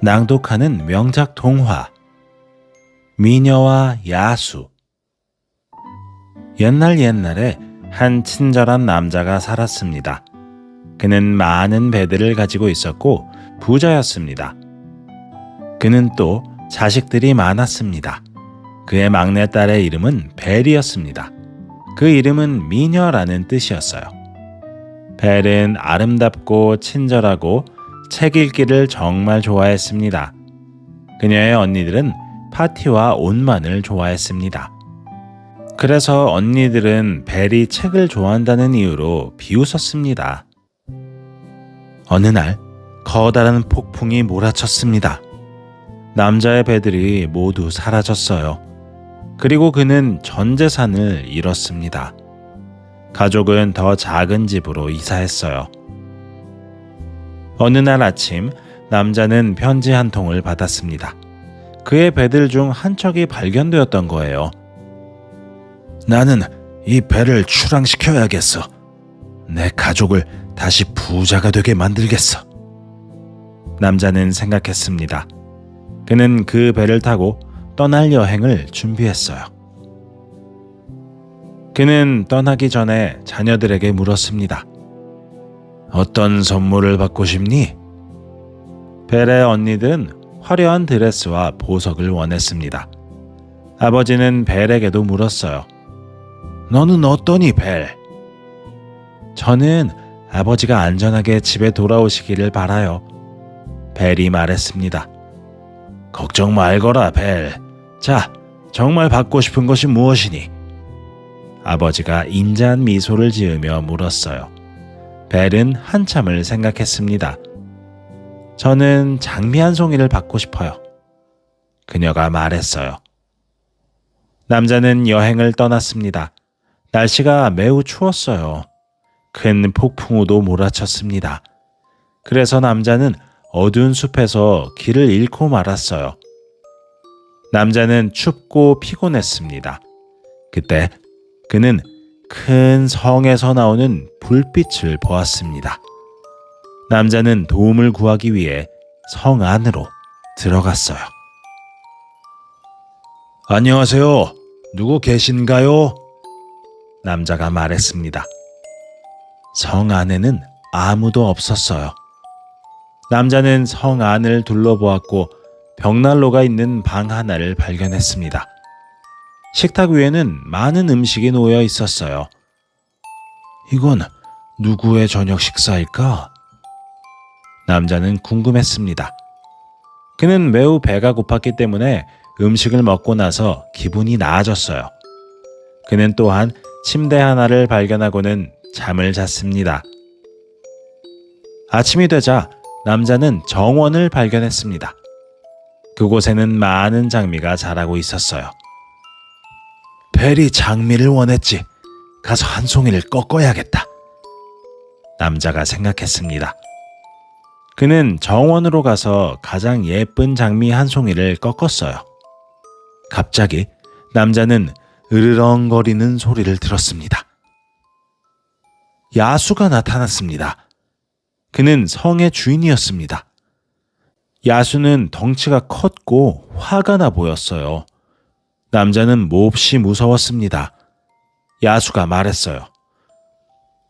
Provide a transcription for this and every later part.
낭독하는 명작 동화 미녀와 야수 옛날 옛날에 한 친절한 남자가 살았습니다. 그는 많은 배들을 가지고 있었고 부자였습니다. 그는 또 자식들이 많았습니다. 그의 막내딸의 이름은 벨이었습니다. 그 이름은 미녀라는 뜻이었어요. 벨은 아름답고 친절하고 책 읽기를 정말 좋아했습니다. 그녀의 언니들은 파티와 옷만을 좋아했습니다. 그래서 언니들은 벨이 책을 좋아한다는 이유로 비웃었습니다. 어느 날 커다란 폭풍이 몰아쳤습니다. 남자의 배들이 모두 사라졌어요. 그리고 그는 전 재산을 잃었습니다. 가족은 더 작은 집으로 이사했어요. 어느 날 아침 남자는 편지 한 통을 받았습니다. 그의 배들 중 한 척이 발견되었던 거예요. 나는 이 배를 출항시켜야겠어. 내 가족을 다시 부자가 되게 만들겠어. 남자는 생각했습니다. 그는 그 배를 타고 떠날 여행을 준비했어요. 그는 떠나기 전에 자녀들에게 물었습니다. 어떤 선물을 받고 싶니? 벨의 언니들은 화려한 드레스와 보석을 원했습니다. 아버지는 벨에게도 물었어요. 너는 어떠니, 벨? 저는 아버지가 안전하게 집에 돌아오시기를 바라요. 벨이 말했습니다. 걱정 말거라, 벨. 자, 정말 받고 싶은 것이 무엇이니? 아버지가 인자한 미소를 지으며 물었어요. 벨은 한참을 생각했습니다. 저는 장미 한 송이를 받고 싶어요. 그녀가 말했어요. 남자는 여행을 떠났습니다. 날씨가 매우 추웠어요. 큰 폭풍우도 몰아쳤습니다. 그래서 남자는 어두운 숲에서 길을 잃고 말았어요. 남자는 춥고 피곤했습니다. 그때 그는 큰 성에서 나오는 불빛을 보았습니다. 남자는 도움을 구하기 위해 성 안으로 들어갔어요. 안녕하세요. 누구 계신가요? 남자가 말했습니다. 성 안에는 아무도 없었어요. 남자는 성 안을 둘러보았고 벽난로가 있는 방 하나를 발견했습니다. 식탁 위에는 많은 음식이 놓여 있었어요. 이건 누구의 저녁 식사일까? 남자는 궁금했습니다. 그는 매우 배가 고팠기 때문에 음식을 먹고 나서 기분이 나아졌어요. 그는 또한 침대 하나를 발견하고는 잠을 잤습니다. 아침이 되자 남자는 정원을 발견했습니다. 그곳에는 많은 장미가 자라고 있었어요. 벨이 장미를 원했지. 가서 한 송이를 꺾어야겠다. 남자가 생각했습니다. 그는 정원으로 가서 가장 예쁜 장미 한 송이를 꺾었어요. 갑자기 남자는 으르렁거리는 소리를 들었습니다. 야수가 나타났습니다. 그는 성의 주인이었습니다. 야수는 덩치가 컸고 화가 나 보였어요. 남자는 몹시 무서웠습니다. 야수가 말했어요.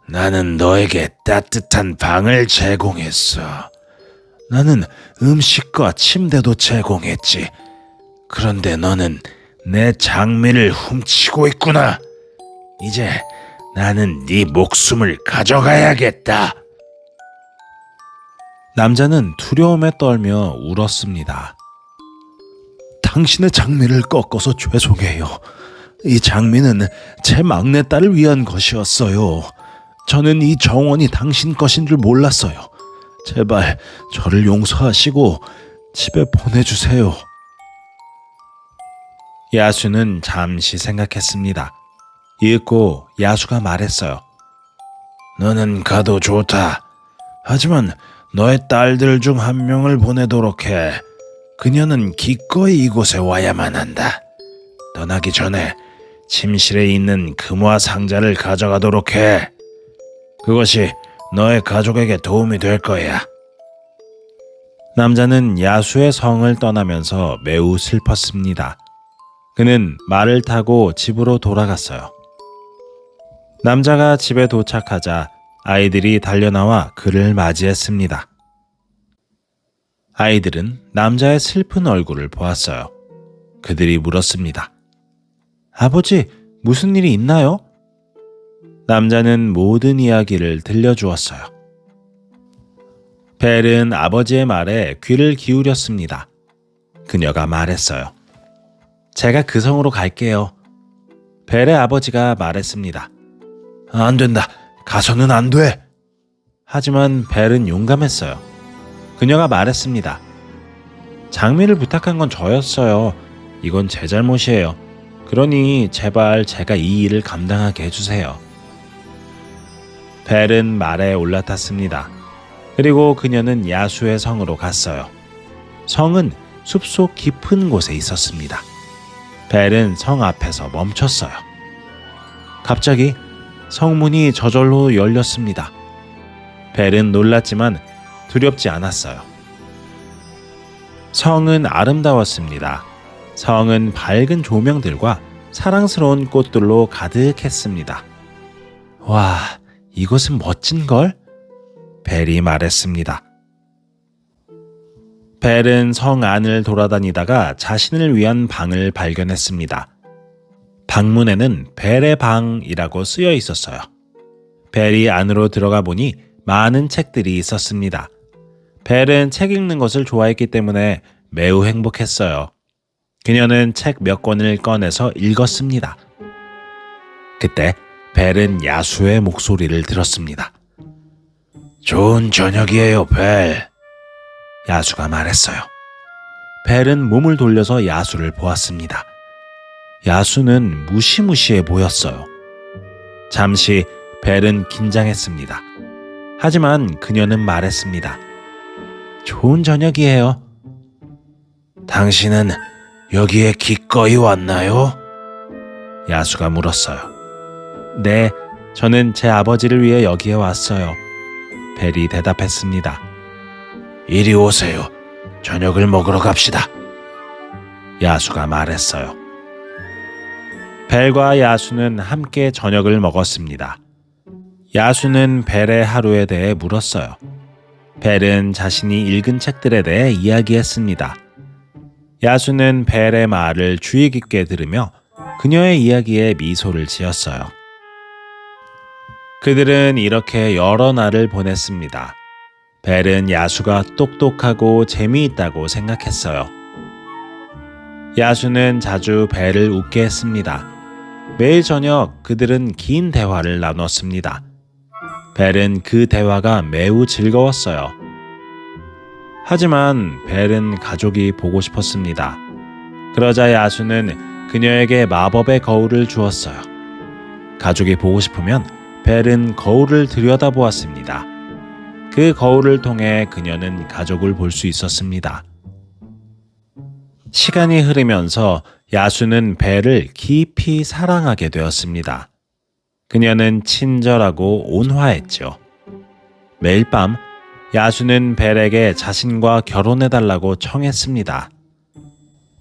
나는 너에게 따뜻한 방을 제공했어. 나는 음식과 침대도 제공했지. 그런데 너는 내 장미를 훔치고 있구나. 이제 나는 네 목숨을 가져가야겠다. 남자는 두려움에 떨며 울었습니다. 당신의 장미를 꺾어서 죄송해요. 이 장미는 제 막내딸을 위한 것이었어요. 저는 이 정원이 당신 것인 줄 몰랐어요. 제발 저를 용서하시고 집에 보내주세요. 야수는 잠시 생각했습니다. 읽고 야수가 말했어요. 너는 가도 좋다. 하지만 너의 딸들 중 한 명을 보내도록 해. 그녀는 기꺼이 이곳에 와야만 한다. 떠나기 전에 침실에 있는 금화 상자를 가져가도록 해. 그것이 너의 가족에게 도움이 될 거야. 남자는 야수의 성을 떠나면서 매우 슬펐습니다. 그는 말을 타고 집으로 돌아갔어요. 남자가 집에 도착하자 아이들이 달려나와 그를 맞이했습니다. 아이들은 남자의 슬픈 얼굴을 보았어요. 그들이 물었습니다. 아버지, 무슨 일이 있나요? 남자는 모든 이야기를 들려주었어요. 벨은 아버지의 말에 귀를 기울였습니다. 그녀가 말했어요. 제가 그 성으로 갈게요. 벨의 아버지가 말했습니다. 안 된다. 가서는 안 돼. 하지만 벨은 용감했어요. 그녀가 말했습니다. 장미를 부탁한 건 저였어요. 이건 제 잘못이에요. 그러니 제발 제가 이 일을 감당하게 해주세요. 벨은 말에 올라탔습니다. 그리고 그녀는 야수의 성으로 갔어요. 성은 숲속 깊은 곳에 있었습니다. 벨은 성 앞에서 멈췄어요. 갑자기 성문이 저절로 열렸습니다. 벨은 놀랐지만 두렵지 않았어요. 성은 아름다웠습니다. 성은 밝은 조명들과 사랑스러운 꽃들로 가득했습니다. 와, 이곳은 멋진걸? 벨이 말했습니다. 벨은 성 안을 돌아다니다가 자신을 위한 방을 발견했습니다. 방문에는 벨의 방이라고 쓰여 있었어요. 벨이 안으로 들어가 보니 많은 책들이 있었습니다. 벨은 책 읽는 것을 좋아했기 때문에 매우 행복했어요. 그녀는 책 몇 권을 꺼내서 읽었습니다. 그때 벨은 야수의 목소리를 들었습니다. 좋은 저녁이에요, 벨. 야수가 말했어요. 벨은 몸을 돌려서 야수를 보았습니다. 야수는 무시무시해 보였어요. 잠시 벨은 긴장했습니다. 하지만 그녀는 말했습니다. 좋은 저녁이에요. 당신은 여기에 기꺼이 왔나요? 야수가 물었어요. 네, 저는 제 아버지를 위해 여기에 왔어요. 벨이 대답했습니다. 이리 오세요. 저녁을 먹으러 갑시다. 야수가 말했어요. 벨과 야수는 함께 저녁을 먹었습니다. 야수는 벨의 하루에 대해 물었어요. 벨은 자신이 읽은 책들에 대해 이야기했습니다. 야수는 벨의 말을 주의 깊게 들으며 그녀의 이야기에 미소를 지었어요. 그들은 이렇게 여러 날을 보냈습니다. 벨은 야수가 똑똑하고 재미있다고 생각했어요. 야수는 자주 벨을 웃게 했습니다. 매일 저녁 그들은 긴 대화를 나눴습니다. 벨은 그 대화가 매우 즐거웠어요. 하지만 벨은 가족이 보고 싶었습니다. 그러자 야수는 그녀에게 마법의 거울을 주었어요. 가족이 보고 싶으면 벨은 거울을 들여다보았습니다. 그 거울을 통해 그녀는 가족을 볼 수 있었습니다. 시간이 흐르면서 야수는 벨을 깊이 사랑하게 되었습니다. 그녀는 친절하고 온화했죠. 매일 밤 야수는 벨에게 자신과 결혼해달라고 청했습니다.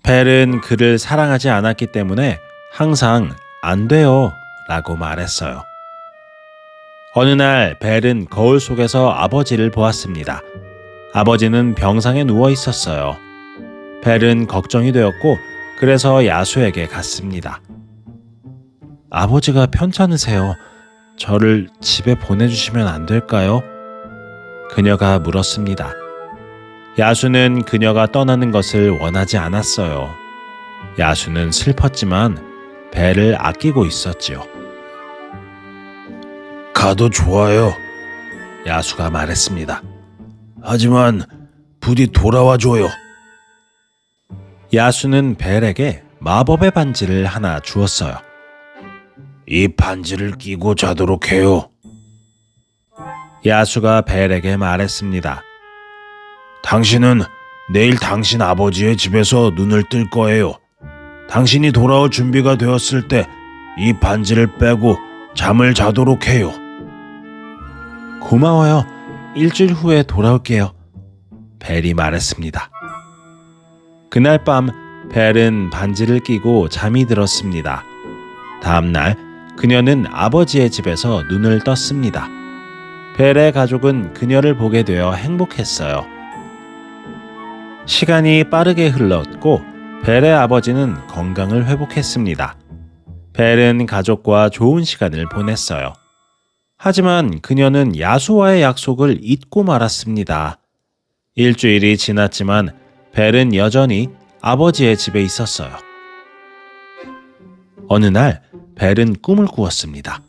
벨은 그를 사랑하지 않았기 때문에 항상 안 돼요 라고 말했어요. 어느 날 벨은 거울 속에서 아버지를 보았습니다. 아버지는 병상에 누워 있었어요. 벨은 걱정이 되었고 그래서 야수에게 갔습니다. 아버지가 편찮으세요. 저를 집에 보내주시면 안 될까요? 그녀가 물었습니다. 야수는 그녀가 떠나는 것을 원하지 않았어요. 야수는 슬펐지만 배를 아끼고 있었지요. 가도 좋아요. 야수가 말했습니다. 하지만 부디 돌아와 줘요. 야수는 벨에게 마법의 반지를 하나 주었어요. 이 반지를 끼고 자도록 해요. 야수가 벨에게 말했습니다. 당신은 내일 당신 아버지의 집에서 눈을 뜰 거예요. 당신이 돌아올 준비가 되었을 때 이 반지를 빼고 잠을 자도록 해요. 고마워요. 일주일 후에 돌아올게요. 벨이 말했습니다. 그날 밤 벨은 반지를 끼고 잠이 들었습니다. 다음 날 그녀는 아버지의 집에서 눈을 떴습니다. 벨의 가족은 그녀를 보게 되어 행복했어요. 시간이 빠르게 흘렀고 벨의 아버지는 건강을 회복했습니다. 벨은 가족과 좋은 시간을 보냈어요. 하지만 그녀는 야수와의 약속을 잊고 말았습니다. 일주일이 지났지만 벨은 여전히 아버지의 집에 있었어요. 어느 날 벨은 꿈을 꾸었습니다.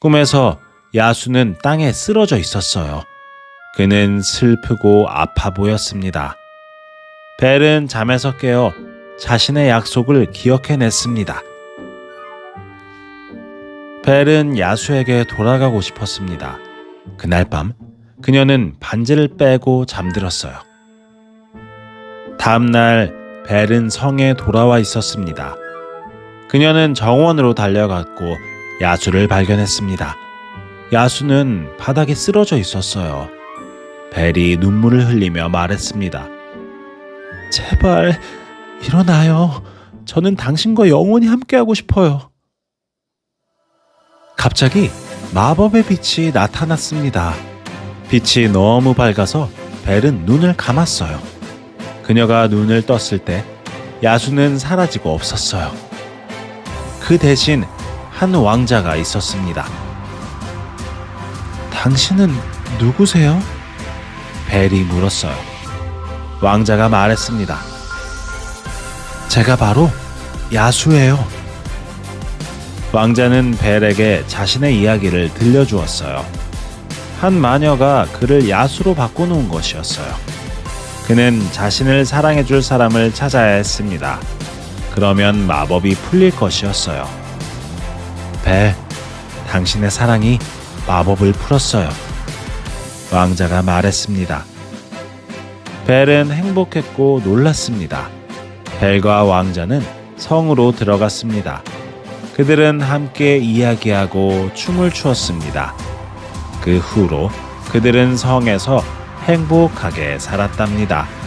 꿈에서 야수는 땅에 쓰러져 있었어요. 그는 슬프고 아파 보였습니다. 벨은 잠에서 깨어 자신의 약속을 기억해냈습니다. 벨은 야수에게 돌아가고 싶었습니다. 그날 밤 그녀는 반지를 빼고 잠들었어요. 다음 날 벨은 성에 돌아와 있었습니다. 그녀는 정원으로 달려갔고 야수를 발견했습니다. 야수는 바닥에 쓰러져 있었어요. 벨이 눈물을 흘리며 말했습니다. 제발 일어나요. 저는 당신과 영원히 함께하고 싶어요. 갑자기 마법의 빛이 나타났습니다. 빛이 너무 밝아서 벨은 눈을 감았어요. 그녀가 눈을 떴을 때 야수는 사라지고 없었어요. 그 대신 한 왕자가 있었습니다. 당신은 누구세요? 벨이 물었어요. 왕자가 말했습니다. 제가 바로 야수예요. 왕자는 벨에게 자신의 이야기를 들려주었어요. 한 마녀가 그를 야수로 바꿔놓은 것이었어요. 그는 자신을 사랑해줄 사람을 찾아야 했습니다. 그러면 마법이 풀릴 것이었어요. 벨, 당신의 사랑이 마법을 풀었어요. 왕자가 말했습니다. 벨은 행복했고 놀랐습니다. 벨과 왕자는 성으로 들어갔습니다. 그들은 함께 이야기하고 춤을 추었습니다. 그 후로 그들은 성에서 행복하게 살았답니다.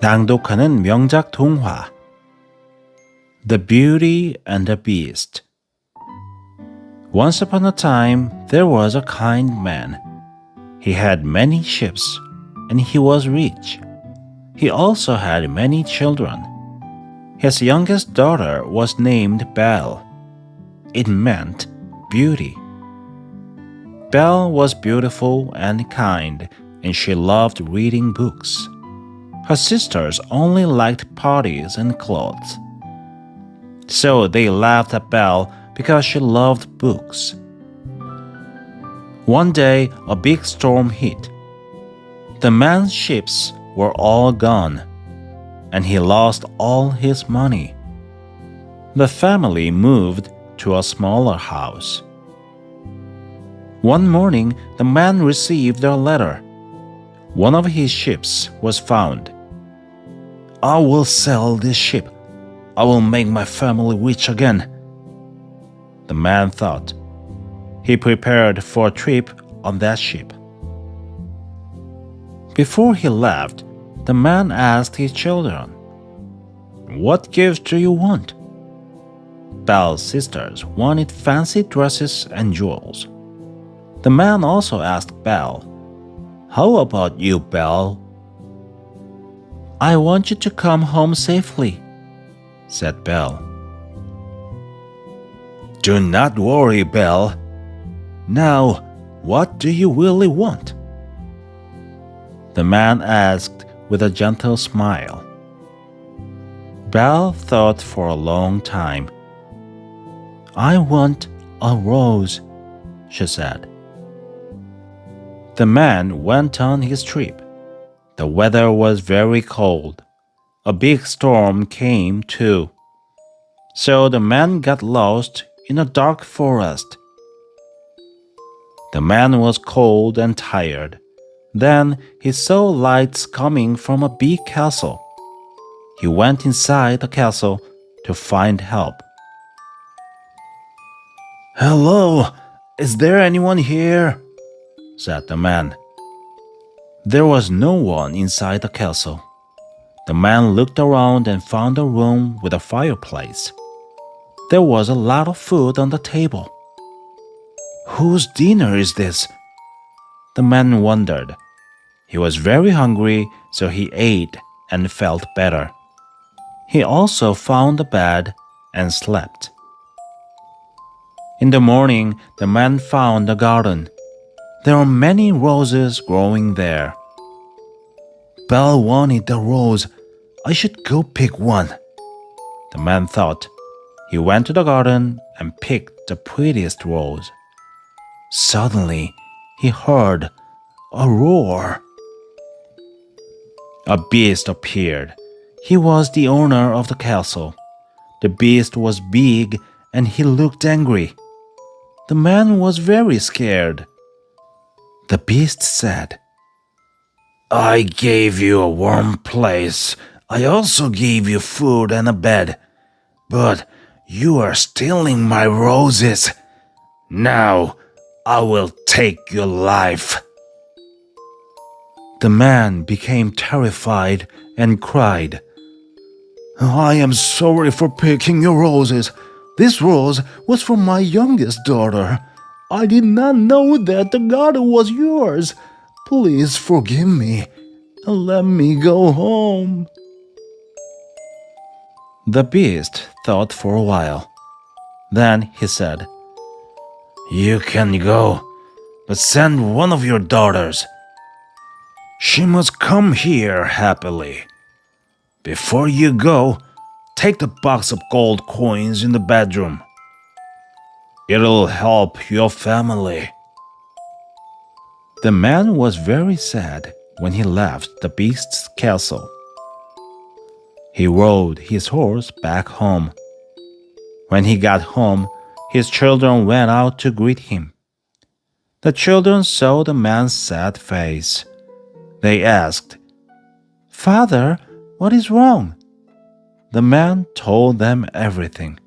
낭독하는 명작 동화 The Beauty and the Beast Once upon a time there was a kind man. He had many ships and he was rich. He also had many children. His youngest daughter was named Belle. It meant beauty. Belle was beautiful and kind, and she loved reading books. Her sisters only liked parties and clothes. So they laughed at Belle because she loved books. One day, a big storm hit. The man's ships were all gone, and he lost all his money. The family moved to a smaller house. One morning, the man received a letter. One of his ships was found. I will sell this ship. I will make my family rich again. The man thought. He prepared for a trip on that ship. Before he left, the man asked his children, What gifts do you want? Belle's sisters wanted fancy dresses and jewels. The man also asked Belle, How about you, Belle? I want you to come home safely, said Belle. Do not worry, Belle. Now, what do you really want? The man asked with a gentle smile. Belle thought for a long time. I want a rose, she said. The man went on his trip. The weather was very cold. A big storm came too. So the man got lost in a dark forest. The man was cold and tired. Then he saw lights coming from a big castle. He went inside the castle to find help. Hello, Is there anyone here? said the man. There was no one inside the castle. The man looked around and found a room with a fireplace. There was a lot of food on the table. Whose dinner is this? The man wondered. He was very hungry, so he ate and felt better. He also found a bed and slept. In the morning, the man found a garden. There are many roses growing there. Belle wanted a rose. I should go pick one. The man thought. He went to the garden and picked the prettiest rose. Suddenly, he heard a roar. A beast appeared. He was the owner of the castle. The beast was big and he looked angry. The man was very scared. The beast said, I gave you a warm place. I also gave you food and a bed. But you are stealing my roses. Now I will take your life. The man became terrified and cried, I am sorry for picking your roses. This rose was for my youngest daughter. I did not know that the garden was yours. Please forgive me let me go home. The beast thought for a while. Then he said, You can go, but send one of your daughters. She must come here happily. Before you go, Take the box of gold coins in the bedroom. It'll help your family. The man was very sad when he left the beast's castle. He rode his horse back home. When he got home, his children went out to greet him. The children saw the man's sad face. They asked, Father, what is wrong? The man told them everything.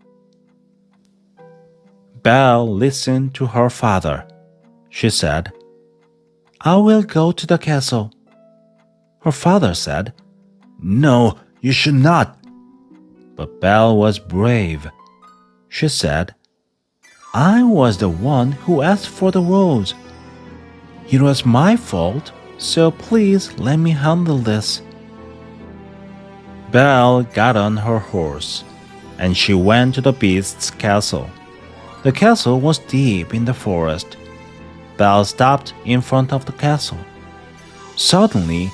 Belle listened to her father. She said, I will go to the castle. Her father said, No, you should not. But Belle was brave. She said, I was the one who asked for the rose. It was my fault, so please let me handle this. Belle got on her horse, and she went to the beast's castle. The castle was deep in the forest. Belle stopped in front of the castle. Suddenly,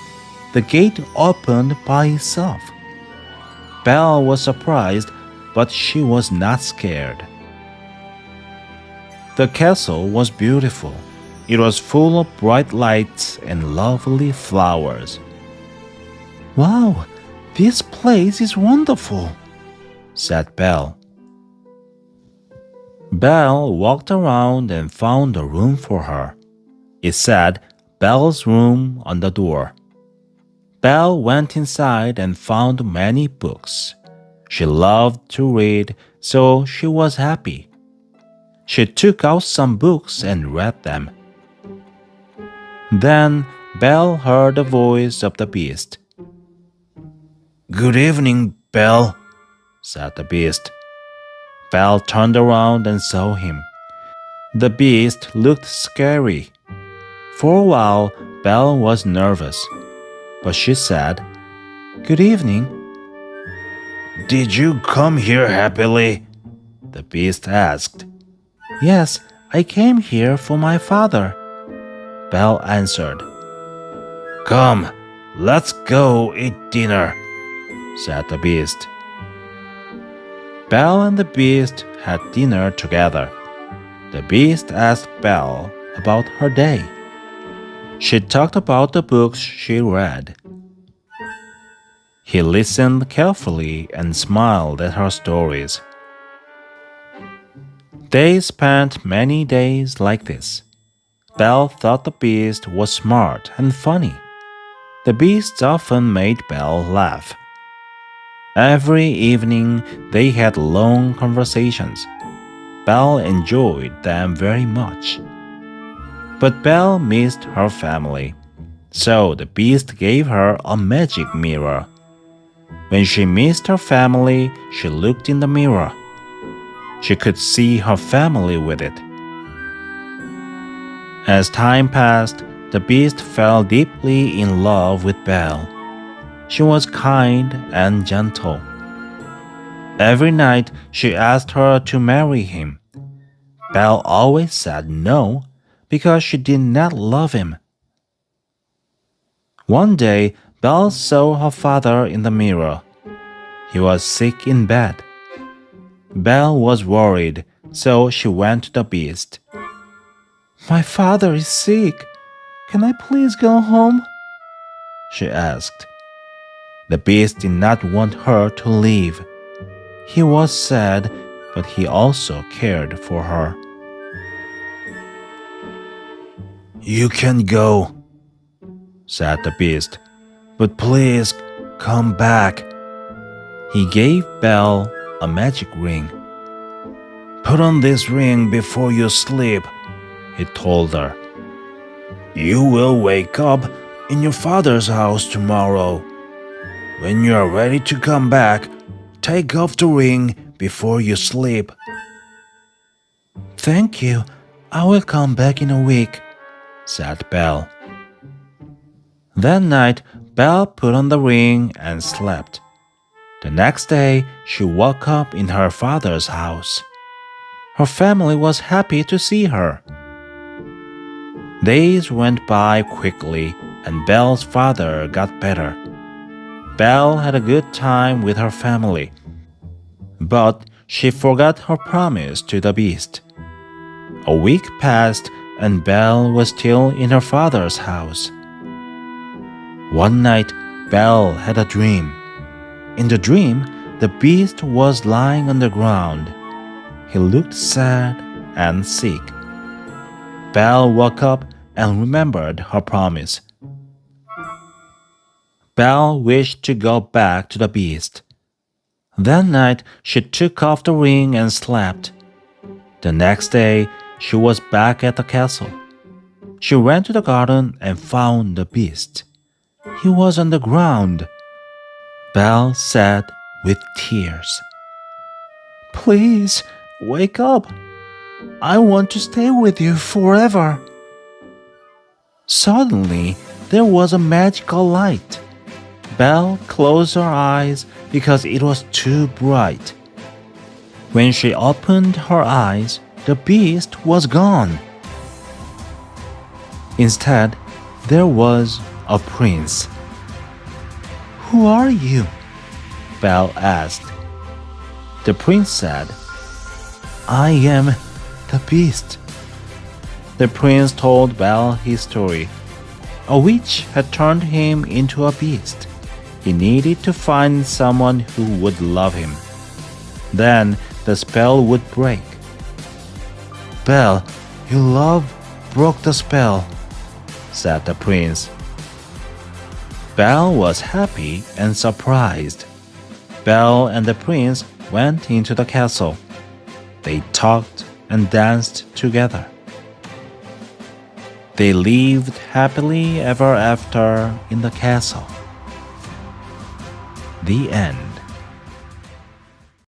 the gate opened by itself. Belle was surprised, but she was not scared. The castle was beautiful. It was full of bright lights and lovely flowers. Wow, this place is wonderful, said Belle. Belle walked around and found a room for her. It said Belle's room on the door. Belle went inside and found many books. She loved to read, so she was happy. She took out some books and read them. Then Belle heard the voice of the beast. Good evening, Belle, said the beast. Belle turned around and saw him. The beast looked scary. For a while, Belle was nervous, but she said, Good evening. Did you come here happily? The beast asked. Yes, I came here for my father. Belle answered. Come, let's go eat dinner said the beast. Belle and the beast had dinner together. The beast asked Belle about her day. She talked about the books she read. He listened carefully and smiled at her stories. They spent many days like this. Belle thought the beast was smart and funny. The beast often made Belle laugh. Every evening they had long conversations. Belle enjoyed them very much. But Belle missed her family, so the beast gave her a magic mirror. When she missed her family, she looked in the mirror. She could see her family with it. As time passed, the beast fell deeply in love with Belle. She was kind and gentle. Every night she asked her to marry him. Belle always said no because she did not love him. One day, Belle saw her father in the mirror. He was sick in bed. Belle was worried, so she went to the beast. My father is sick. Can I please go home? She asked. The beast did not want her to leave. He was sad, but he also cared for her. You can go, said the beast, but please come back. He gave Belle a magic ring. Put on this ring before you sleep, he told her. You will wake up in your father's house tomorrow. When you are ready to come back, take off the ring before you sleep. Thank you. I will come back in a week, said Belle. That night, Belle put on the ring and slept. The next day, she woke up in her father's house. Her family was happy to see her. Days went by quickly, and Belle's father got better. Belle had a good time with her family, but she forgot her promise to the beast. A week passed, and Belle was still in her father's house. One night, Belle had a dream. In the dream, the beast was lying on the ground. He looked sad and sick. Belle woke up and remembered her promise. Belle wished to go back to the beast. That night, she took off the ring and slept. The next day, she was back at the castle. She ran to the garden and found the beast. He was on the ground. Belle said with tears, Please wake up. I want to stay with you forever. Suddenly, there was a magical light. Belle closed her eyes because it was too bright. When she opened her eyes, the beast was gone. Instead, there was a prince. Who are you? Belle asked. The prince said, I am the beast. The prince told Belle his story. A witch had turned him into a beast. He needed to find someone who would love him. Then the spell would break. Belle, your love broke the spell, said the prince. Belle was happy and surprised. Belle and the prince went into the castle. They talked and danced together. They lived happily ever after in the castle. The end.